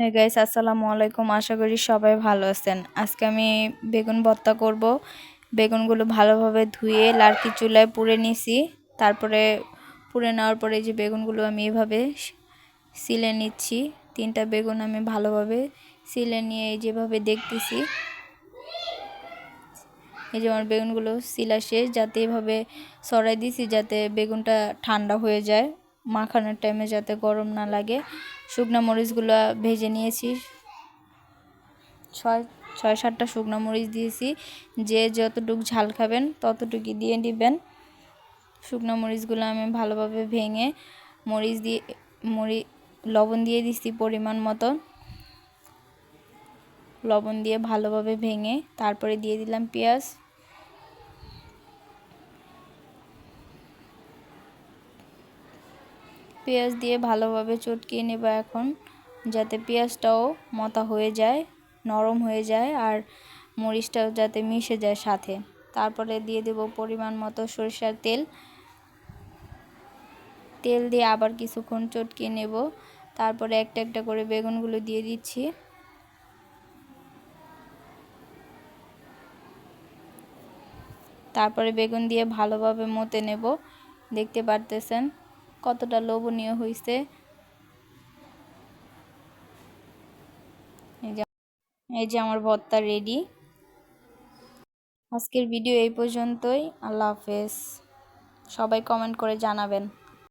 হ্যাঁ গাইস আসসালামু আলাইকুম আশা করি সবাই ভালো আছেন। আজকে আমি বেগুন ভর্তা করব। বেগুনগুলো ভালোভাবে ধুয়ে লার্কি চুলায় পুড়ে নিছি। তারপরে পুড়ে নেওয়ার পরে যে বেগুনগুলো আমি এভাবে সিলে নিচ্ছি। তিনটা বেগুন আমি ভালোভাবে সিলে নিয়ে যেভাবে দেখতেছি, এই যে আমার বেগুনগুলো সিলা শেষ, যাতে এভাবে সরাই দিছি, যাতে বেগুনটা ঠান্ডা হয়ে যায়। মাখানোর টাইমে যাতে গরম না লাগে। শুকনো মরিচগুলো ভেজে নিয়েছি। ছয় ছয়, সাতটা শুকনো মরিচ দিয়েছি। যে যতটুকু ঝাল খাবেন ততটুকু দিয়ে দিবেন। শুকনো মরিচগুলো আমি ভালোভাবে ভেঙে মরিচ দিয়ে মরি লবণ দিয়ে দিচ্ছি পরিমাণ মতো। লবণ দিয়ে ভালোভাবে ভেঙে তারপরে দিয়ে দিলাম পেঁয়াজ। পেঁয়াজ দিয়ে ভালোভাবে চটকিয়ে নেব এখন, যাতে পেঁয়াজটাও মতা হয়ে যায়, নরম হয়ে যায় আর মরিচটাও যাতে মিশে যায় সাথে। তারপরে দিয়ে দেব পরিমাণ মতো সরিষার তেল। তেল দিয়ে আবার কিছুক্ষণ চটকিয়ে নেব। তারপরে একটা একটা করে বেগুনগুলো দিয়ে দিচ্ছি। তারপরে বেগুন দিয়ে ভালোভাবে মতে নেব। দেখতে পারতেছেন? কতটা লোভনীয় হয়েছে এই যে আমার ভর্তা রেডি আজকের ভিডিও এই পর্যন্তই। আল্লাহ হাফেজ। সবাই কমেন্ট করে জানাবেন।